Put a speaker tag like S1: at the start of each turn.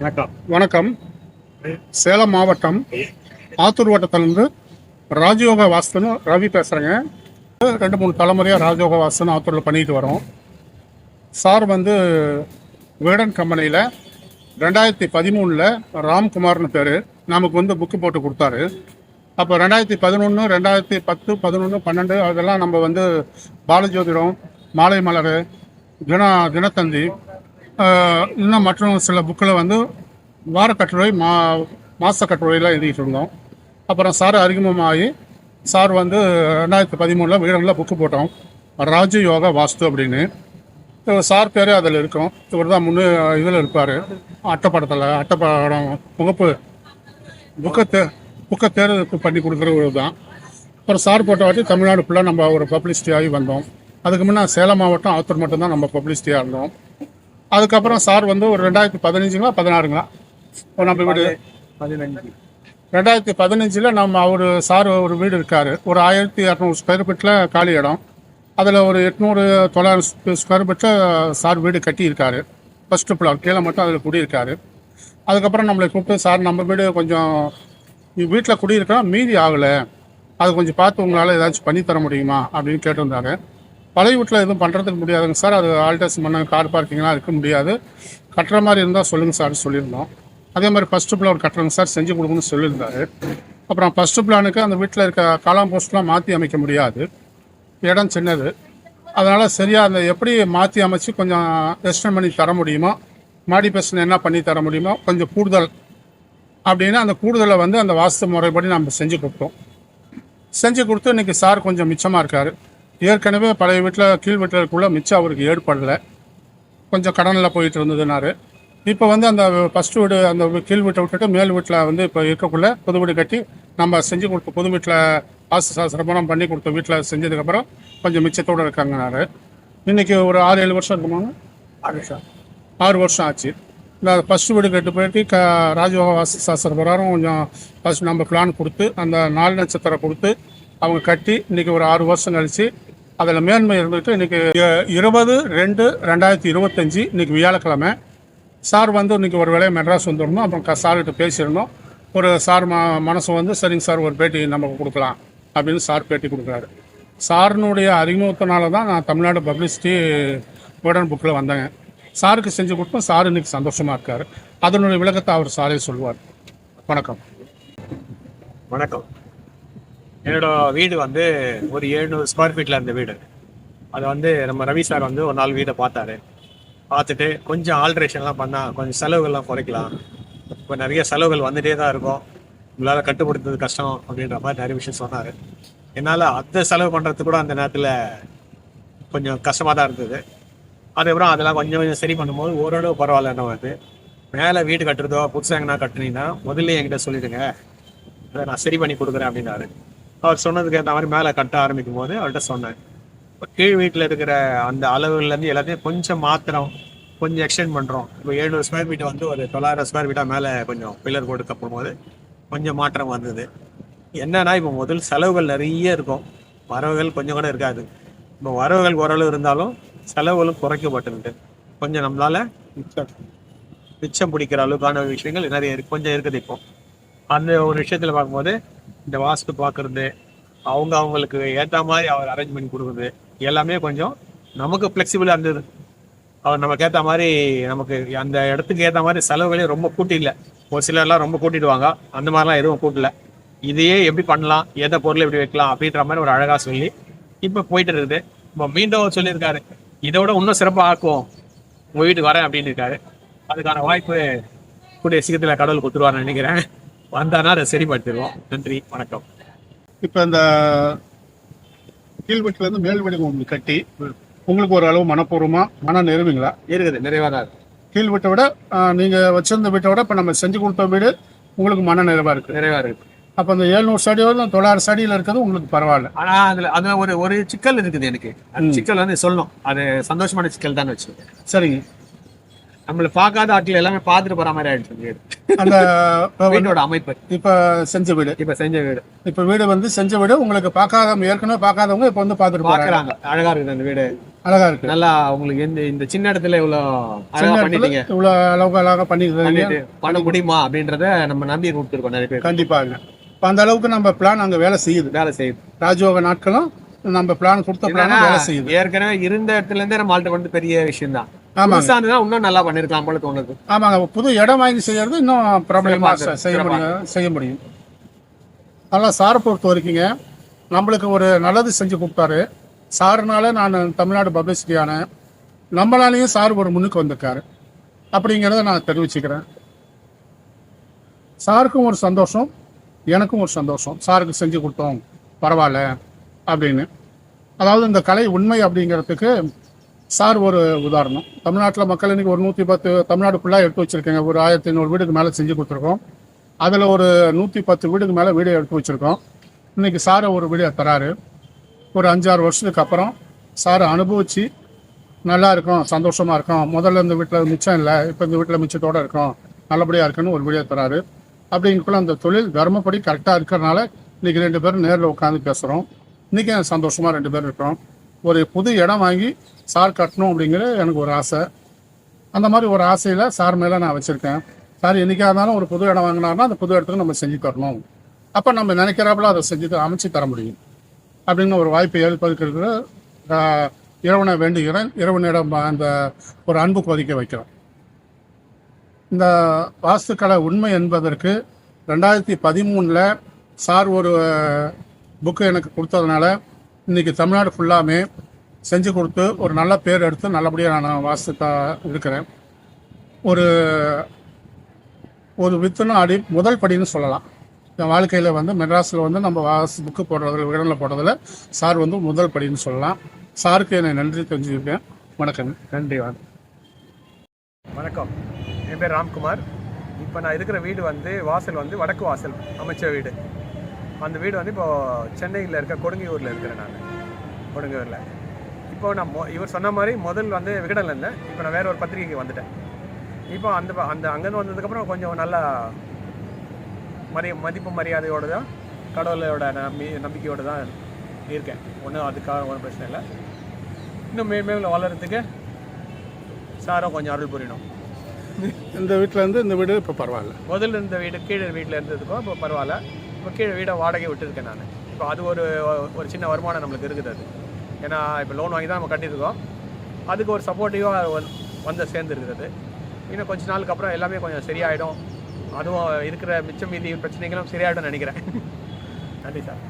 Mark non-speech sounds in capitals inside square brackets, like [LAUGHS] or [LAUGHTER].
S1: வணக்கம்.
S2: வணக்கம். சேலம் மாவட்டம் ஆத்தூர் வட்டத்திலிருந்து ராஜயோக வாஸ்துன்னு ரவி பேசுகிறேங்க ரெண்டு மூணு தலைமுறையாக ராஜயோக வாஸ்துன்னு ஆத்தூரில் பண்ணிட்டு வரோம். சார் வந்து வேடன் கம்பெனியில் ரெண்டாயிரத்தி பதிமூணில் ராம்குமார்னு பேர். நமக்கு வந்து புக்கு போட்டு கொடுத்தாரு. அப்போ ரெண்டாயிரத்தி பதினொன்று ரெண்டாயிரத்தி பத்து பதினொன்று பன்னெண்டு அதெல்லாம் நம்ம வந்து பாலஜோதிடம் மாலை மலர் தின தினத்தந்தி இன்னும் மற்றும் சில புக்கில் வந்து வார கட்டுரை மா மாத கட்டுரையெல்லாம் எழுதிட்டு இருந்தோம். அப்புறம் சார் அறிமுகமாகி சார் வந்து ரெண்டாயிரத்தி பதிமூணில் வீரனில் புக்கு போட்டோம். ராஜ யோகா வாஸ்து அப்படின்னு. சார் பேர் அதில் இருக்கும். இவர் தான் முன்னு இதில் இருப்பார். அட்டைப்படத்தில் அட்டைப்படம் முகப்பு புக்கை தே புக்கை தேர்வு பண்ணி கொடுக்குறவர் தான் அப்புறம் சார் போட்ட வாட்டி தமிழ்நாடு ஃபுல்லாக நம்ம ஒரு பப்ளிசிட்டி ஆகி வந்தோம். அதுக்கு முன்னே சேலம் மாவட்டம் ஆத்தூர் மட்டும்தான் நம்ம பப்ளிசிட்டியாக இருந்தோம். அதுக்கப்புறம் சார் வந்து ஒரு ரெண்டாயிரத்தி பதினஞ்சுங்களா பதினாறுங்களா? இப்போ நம்ம வீடு.
S1: பதினஞ்சு.
S2: ரெண்டாயிரத்தி பதினஞ்சில் நம்ம அவர் சார் ஒரு வீடு இருக்கார். ஒரு ஆயிரத்தி இரநூறு ஸ்கொயர் ஃபீட்டில் காலி இடம். அதில் ஒரு எட்நூறு தொள்ளாயிரம் ஸ்கொயர் ஃபீட்டில் சார் வீடு கட்டியிருக்காரு. ஃபஸ்ட்டு ஃப்ளோர் கீழே மட்டும் அதில் குடியிருக்காரு. அதுக்கப்புறம் நம்மளை கூப்பிட்டு சார் நம்ம வீடு கொஞ்சம் வீட்டில் குடியிருக்கிறோம் மீதி ஆகலை. அது கொஞ்சம் பார்த்து உங்களால் ஏதாச்சும் பண்ணி தர முடியுமா? அப்படின்னு கேட்டிருந்தாரு. பழைய வீட்டில் எதுவும் பண்ணுறதுக்கு முடியாதுங்க சார். அது ஆல்டர்ஸ் பண்ண கார் பார்க்கிங்லாம் இருக்க முடியாது. கட்டுற மாதிரி இருந்தால் சொல்லுங்கள் சார் சொல்லியிருந்தோம். அதே மாதிரி ஃபஸ்ட்டு ஃப்ளோர் கட்டுறேங்க சார். செஞ்சு கொடுங்கன்னு சொல்லியிருந்தாரு. அப்புறம் ஃபஸ்ட்டு பிளானுக்கு அந்த வீட்டில் இருக்க காலாம் போஸ்ட்லாம் மாற்றி அமைக்க முடியாது. இடம் சின்னது. அதனால் சரியாக அந்த எப்படி மாற்றி அமைச்சு கொஞ்சம் எக்ஸ்டெண்ட் பண்ணி தர முடியுமோ மாடி என்ன பண்ணி தர முடியுமோ கொஞ்சம் கூடுதல் அப்படின்னா அந்த கூடுதலை வந்து அந்த வாஸ்து முறைப்படி நம்ம செஞ்சு கொடுத்தோம். செஞ்சு கொடுத்து இன்னைக்கு சார் கொஞ்சம் மிச்சமாக இருக்கார். ஏற்கனவே பழைய வீட்டில் கீழ் வீட்டில் இருக்குள்ள மிச்சம் அவருக்கு ஏற்படலை கொஞ்சம் கடனில் போயிட்டு இருந்ததுனாரு. இப்போ வந்து அந்த ஃபஸ்ட்டு வீடு அந்த கீழ் வீட்டை விட்டுட்டு மேல் வீட்டில் வந்து இப்போ இருக்கக்குள்ள புது வீடு கட்டி நம்ம செஞ்சு கொடுத்த புது வீட்டில் ஆசு சாஸ்திரமெல்லாம் பண்ணி கொடுத்த வீட்டில் செஞ்சதுக்கப்புறம் கொஞ்சம் மிச்சத்தோடு இருக்காங்கனாரு இன்னைக்கு ஒரு ஆறு ஏழு வருஷம் இருக்குமாங்க?
S1: ஆறு சார்
S2: ஆறு வருஷம் ஆச்சு. இந்த ஃபஸ்ட்டு வீடு கட்டு போயிட்டு க ராஜயோக வாஸ்து சாஸ்திர பிரகாரம் கொஞ்சம் ஃபஸ்ட் நம்ம பிளான் கொடுத்து அந்த நாலு நட்சத்திரம் கொடுத்து அவங்க கட்டி இன்னைக்கு ஒரு ஆறு வருஷம் கழிச்சு அதில் மேன்மை இருந்துட்டு இன்னைக்கு இ- இருபது ரெண்டு ரெண்டாயிரத்தி இருபத்தஞ்சி இன்னைக்கு வியாழக்கிழமை சார் வந்து இன்னைக்கு ஒரு வேலையை மெட்ராஸ் வந்துடணும் அப்புறம் க- சார்கிட்ட பேசியிருந்தோம் ஒரு சார் ம மனசு வந்து சரிங்க சார் ஒரு பேட்டி நமக்கு கொடுக்கலாம் அப்படின்னு சார் பேட்டி கொடுக்குறாரு. சாரினுடைய அறிமுகத்தினால தான் நான் தமிழ்நாடு பப்ளிசிட்டி உடன் புக்கில் வந்தேங்க. சாருக்கு செஞ்சு கொடுத்தோம் சார் இன்னைக்கு சந்தோஷமாக இருக்கார். அதனுடைய விளக்கத்தை அவர் சாரே சொல்லுவார். வணக்கம்.
S1: வணக்கம். என்னோட வீடு வந்து ஒரு எழுநூறு ஸ்கொயர் ஃபீட்டில் இருந்த வீடு. அது வந்து நம்ம ரவி சார் வந்து ஒரு நாள் வீடை பார்த்தாரு. பார்த்துட்டு கொஞ்சம் ஆல்ட்ரேஷன்லாம் பண்ணால் கொஞ்சம் செலவுகள்லாம் குறைக்கலாம். இப்போ நிறைய செலவுகள் வந்துட்டே தான் இருக்கும். உங்களால் கட்டுப்படுத்துறது கஷ்டம் அப்படின்ற மாதிரி நிறைய விஷயம் சொன்னார். என்னால் அந்த செலவு பண்ணுறது கூட அந்த நேரத்தில் கொஞ்சம் கஷ்டமாக தான் இருந்தது. அதுக்கப்புறம் அதெல்லாம் கொஞ்சம் கொஞ்சம் சரி பண்ணும்போது ஓரளவு பரவாயில்ல என்ன வருது மேலே வீடு கட்டுறதோ புதுசாக எங்கன்னா கட்டுனீங்கன்னா முதல்ல என்கிட்ட சொல்லிடுங்க. அதை நான் சரி பண்ணி கொடுக்குறேன் அப்படின்னாரு. அவர் சொன்னதுக்கு ஏற்ற மாதிரி மேலே கட்ட ஆரம்பிக்கும் போது அவர்கிட்ட சொன்னேன். கீழ் வீட்டில் இருக்கிற அந்த அளவுலேருந்து எல்லாத்தையும் கொஞ்சம் மாத்திரம் கொஞ்சம் எக்ஸ்டெண்ட் பண்ணுறோம் இப்போ எழுநூறு ஸ்கொயர் ஃபீட்டை வந்து ஒரு தொள்ளாயிரம் ஸ்கொயர் ஃபீட்டாக மேலே கொஞ்சம் பில்லர் போட்டு கப்பும்போது கொஞ்சம் மாற்றம் வந்தது. என்னன்னா இப்போ முதல் செலவுகள் நிறைய இருக்கும். வரவுகள் கொஞ்சம் கூட இருக்காது. இப்போ வரவுகள் ஓரளவு இருந்தாலும் செலவுகளும் குறைக்கப்பட்டுருக்கு கொஞ்சம் நம்மளால மிச்சம் பிடிக்கிற அளவுக்கான விஷயங்கள் நிறைய இருக்கு. கொஞ்சம் இருக்குது இப்போ. அந்த ஒரு விஷயத்தில் பார்க்கும்போது இந்த வாஸ்து பார்க்குறது அவங்க அவங்களுக்கு ஏற்ற மாதிரி அவர் அரேஞ்ச்மெண்ட் கொடுக்குறது எல்லாமே கொஞ்சம் நமக்கு ஃப்ளெக்சிபிளாக இருந்தது. அவர் நமக்கு ஏற்ற மாதிரி நமக்கு அந்த இடத்துக்கு ஏற்ற மாதிரி செலவுகளே ரொம்ப கூட்டிடல. ஒரு சிலர்லாம் ரொம்ப கூட்டிடுவாங்க. அந்த மாதிரிலாம் எதுவும் கூட்டல. இதையே எப்படி பண்ணலாம்? எந்த பொருளை எப்படி வைக்கலாம்? அப்படின்ற மாதிரி ஒரு அழகாக சொல்லி இப்போ போயிட்டு இருக்குது. இப்போ மீண்டும் அவர் சொல்லியிருக்காரு. விட இன்னும் சிறப்பாக ஆக்குவோம் உங்கள் வீட்டுக்கு வரேன் அப்படின்னு இருக்காரு. அதுக்கான வாய்ப்பு கூடிய சீக்கிரத்தில் கடவுள் கொடுத்துருவார்னு நினைக்கிறேன். வந்தானா அதை சரிப்படுத்திடுவோம். நன்றி. வணக்கம்.
S2: இப்போ இந்த கீழ் வீட்டிலேருந்து மேல் வீடு உங்களுக்கு கட்டி உங்களுக்கு ஒரு அளவு மனப்பூர்வமாக மன நிறைவுங்களா?
S1: இருக்குது நிறைவாக தான் இருக்கு
S2: கீழ் வீட்டை விட நீங்க வச்சிருந்த வீட்டை விட இப்போ நம்ம செஞ்சு கொடுத்த வீடு உங்களுக்கு மன நிறைவா இருக்கு
S1: நிறைவாக இருக்கு
S2: அப்போ அந்த எழுநூறு சடி வரைக்கும் தொள்ளாயிரம் சடியில் இருக்கிறது உங்களுக்கு பரவாயில்ல.
S1: ஆனா அதுல அதுல ஒரு ஒரு சிக்கல் இருக்குது எனக்கு. அந்த சிக்கல் வந்து சொல்லணும். அது சந்தோஷமான சிக்கல் தான் வச்சு
S2: சரிங்க.
S1: நம்மள பார்க்காத ஆட்கள் எல்லாமே பார்த்துட்டு போற மாதிரி ஆயிடுச்சு வீடு.
S2: அந்த
S1: வீட்டோட அமைப்பு.
S2: இப்ப செஞ்ச வீடு.
S1: இப்ப செஞ்ச வீடு.
S2: இப்ப வீடு வந்து செஞ்ச வீடு உங்களுக்கு பார்க்காத ஏற்கனவே பார்க்காதவங்க இப்ப வந்து பார்த்துட்டு
S1: பாக்குறாங்க அழகா இருக்குது அந்த வீடு.
S2: அழகா இருக்கு.
S1: நல்லா உங்களுக்கு இந்த இந்த சின்ன இடத்துல இவ்வளவு அழகா பண்ணிட்டீங்க.
S2: இவ்வளவு அளவுக்கு அழகா
S1: பண்ணிட்டு பண்ண முடியுமா அப்படின்றத நம்ம நம்பி கொடுத்துருக்கோம் நிறைய பேர்.
S2: கண்டிப்பா இல்ல. இப்ப அந்த அளவுக்கு நம்ம பிளான் அங்க வேலை செய்யுது.
S1: வேலை செய்யுது.
S2: ராஜயோக நாட்களும் நம்ம பிளான் கொடுத்த பிளான் வேலை செய்யுது.
S1: ஏற்கனவே இருந்த இடத்துல இருந்தே நம்ம ஆள்கிட்ட வந்து பெரிய விஷயம் தான்
S2: ஆமாங்க.
S1: புதுசா இருந்ததுன்னா இன்னும் நல்லா பண்ணிருக்கலாம் போல தோணுது.
S2: ஆமாங்க. புது இடம் வாங்கி செய்யறது இன்னும்
S1: சிறப்பா
S2: செய்ய. முடியும் செய்ய முடியும். அதனால் சாரை பொறுத்த வரைக்குங்க. நம்மளுக்கு ஒரு நல்லது செஞ்சு கொடுத்தாரு. சாருனால நான் தமிழ்நாடு பப்ளிசிட்டி ஆனேன் நம்மளாலேயும் சார் ஒரு முன்னுக்கு வந்திருக்காரு. அப்படிங்கிறத நான் தெரிவிச்சுக்கிறேன். சாருக்கும் ஒரு சந்தோஷம் எனக்கும் ஒரு சந்தோஷம். சாருக்கு செஞ்சு கொடுத்தோம் பரவாயில்ல அப்படின்னு. அதாவது இந்த கலை உண்மை அப்படிங்கிறதுக்கு சார் ஒரு உதாரணம். தமிழ்நாட்டில் மக்கள் இன்றைக்கி ஒரு நூற்றி பத்து தமிழ்நாடு ஃபுல்லாக எடுத்து வச்சுருக்கேங்க. ஒரு ஆயிரத்தி ஐநூறு வீடுக்கு மேலே செஞ்சு கொடுத்துருக்கோம். அதில் ஒரு நூற்றி பத்து வீடுக்கு மேலே வீடியோ எடுத்து வச்சுருக்கோம். இன்னைக்கு சாரை ஒரு வீடியோ தராரு. ஒரு அஞ்சாறு வருஷத்துக்கு அப்புறம் சாரை அனுபவித்து நல்லா இருக்கும் சந்தோஷமாக இருக்கும். முதல்ல இந்த வீட்டில் மிச்சம் இல்லை இப்போ இந்த வீட்டில் மிச்சத்தோட இருக்கும். நல்லபடியாக இருக்குன்னு ஒரு வீடியோ தராரு. அப்படிங்கக்குள்ள அந்த தொழில் தர்மப்படி கரெக்டாக இருக்கிறனால இன்றைக்கி ரெண்டு பேரும் நேரில் உட்காந்து பேசுகிறோம் இன்றைக்கி சந்தோஷமாக ரெண்டு பேரும் இருக்கிறோம் ஒரு புது இடம் வாங்கி சார் கட்டணும் அப்படிங்கிற எனக்கு ஒரு ஆசை. அந்த மாதிரி ஒரு ஆசையில் சார் மேலே நான் வச்சுருக்கேன். சார் என்றைக்காக இருந்தாலும் ஒரு புது இடம் வாங்கினாருன்னா அந்த புது இடத்துக்கு நம்ம செஞ்சு தரணும். அப்போ நம்ம நினைக்கிறாப்புல அதை செஞ்சு அமைச்சு தர முடியும். அப்படின்னு ஒரு வாய்ப்பை ஏற்படுத்துறது இறைவனை வேண்டுகிறேன். இறைவனிடம் அந்த ஒரு அன்பு கொதிக்க வைக்கிறேன். இந்த வாஸ்துக்கலை உண்மை என்பதற்கு ரெண்டாயிரத்தி பதிமூணில் சார் ஒரு புக்கு எனக்கு கொடுத்ததுனால இன்றைக்கி தமிழ்நாடு ஃபுல்லாமே செஞ்சு கொடுத்து ஒரு நல்ல பேர் எடுத்து நல்லபடியாக நான் வாசித்தாக இருக்கிறேன். ஒரு ஒரு வித்துன்னு அடி முதல் படின்னு சொல்லலாம். என் வாழ்க்கையில் வந்து மெட்ராஸில் வந்து நம்ம வாஸ் புக்கு போடுறதில் விகடனில் போடுறதில் சார் வந்து முதல் படின்னு சொல்லலாம். சாருக்கு என்னை நன்றி தெரிஞ்சுக்கிறேன் வணக்கம்.
S1: நன்றி வணக்கம். வணக்கம். என் பேர் ராம்குமார். இப்போ நான் இருக்கிற வீடு வந்து வாசல் வந்து வடக்கு வாசல் அமைச்ச வீடு. அந்த வீடு வந்து இப்போ சென்னையில் இருக்க கொடுங்கையூரில் இருக்கிறேன் நான். கொடுங்கையூரில். இப்போ நான் மொ- இவர் சொன்ன மாதிரி முதல் வந்து விகடனில் இருந்தேன். இப்போ நான் வேற ஒரு பத்திரிகைக்கு வந்துட்டேன். இப்போ அந்த அந்த அங்கேருந்து வந்ததுக்கப்புறம் கொஞ்சம் நல்லா மரி மதிப்பு மரியாதையோடு தான் கடவுளோட நம்பி நம்பிக்கையோடு தான் இருக்கேன். ஒன்றும் அதுக்காக ஒன்றும் பிரச்சனை இல்லை. இன்னும் மேலும் வளர்கிறதுக்கு சாரும் கொஞ்சம் அருள் புரியணும்.
S2: இந்த வீட்டில் இருந்து இந்த வீடு இப்போ பரவாயில்ல.
S1: முதல்ல இருந்த வீடு கீழே வீட்டில் இருந்ததுக்கும் இப்போ பரவாயில்ல. இப்போ கீழே வீடை வாடகை விட்டுருக்கேன் நான். இப்போ அது ஒரு ஒரு சின்ன வருமானம் நம்மளுக்கு இருக்குது அது. ஏன்னா இப்போ லோன் வாங்கி தான் நம்ம கட்டியிருக்கோம். அதுக்கு ஒரு சப்போர்ட்டிவாக வந்து சேர்ந்துருக்குது. இன்னும் கொஞ்ச நாளுக்கு அப்புறம் எல்லாமே கொஞ்சம் சரியாயிடும். அதுவும் இருக்கிற மிச்சம் மீதி பிரச்சனைகளும் சரியாயிடும்னு நினைக்கிறேன். [LAUGHS] நன்றி சார்.